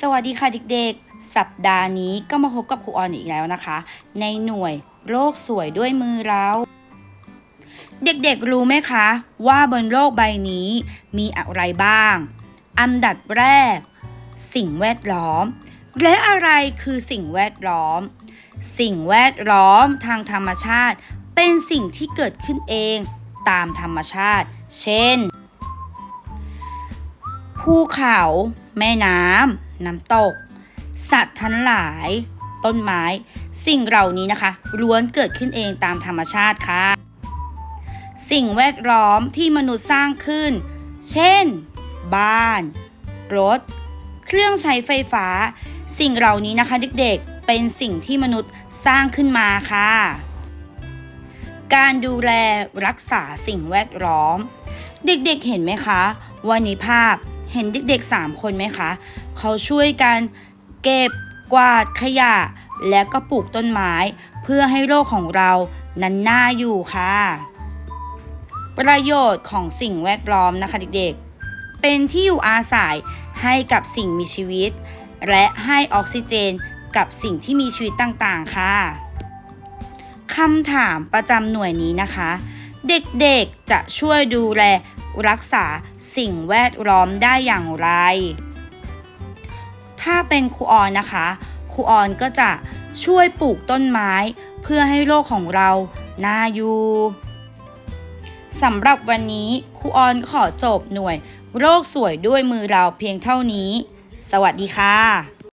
สวัสดีค่ะเด็กๆ สัปดาห์นี้ก็มาพบกับครูออนอีกแล้วนะคะ ในหน่วยโลกสวยด้วยมือเรา เด็กๆรู้ไหมคะ ว่าบนโลกใบนี้มีอะไรบ้าง อันดับแรก สิ่งแวดล้อม และอะไรคือสิ่งแวดล้อม สิ่งแวดล้อมทางธรรมชาติ เป็นสิ่งที่เกิดขึ้นเองตามธรรมชาติ เช่น ภูเขา แม่น้ำน้ำตก สัตว์ทั้งหลาย ต้นไม้ สิ่งเหล่านี้นะคะล้วนเกิดขึ้นเองตามธรรมชาติค่ะ สิ่งแวดล้อมที่มนุษย์สร้างขึ้น เช่น บ้าน รถ เครื่องใช้ไฟฟ้า สิ่งเหล่านี้นะคะเด็กๆ เป็นสิ่งที่มนุษย์สร้างขึ้นมาค่ะ การดูแลรักษาสิ่งแวดล้อม เด็กๆเห็นไหมคะว่าในภาพ เห็นเด็กๆ 3 คนไหมคะ เขาช่วยกันเก็บกวาดขยะ และก็ปลูกต้นไม้ เพื่อให้โลกของเรานั้นน่าอยู่ค่ะ ประโยชน์ของสิ่งแวดล้อมนะคะเด็กๆ เป็นที่อยู่อาศัยให้กับสิ่งมีชีวิต และให้ออกซิเจนกับสิ่งที่มีชีวิตต่างๆ ค่ะคำถามประจำหน่วยนี้นะคะ เด็กๆจะช่วยดูแล รักษาสิ่งแวดล้อมได้อย่างไร ถ้าเป็นครูออนนะคะ ครูออนก็จะช่วยปลูกต้นไม้ เพื่อให้โลกของเราน่าอยู่สำหรับวันนี้ครูออนขอจบหน่วยโลกสวยด้วยมือเราเพียงเท่านี้ สวัสดีค่ะ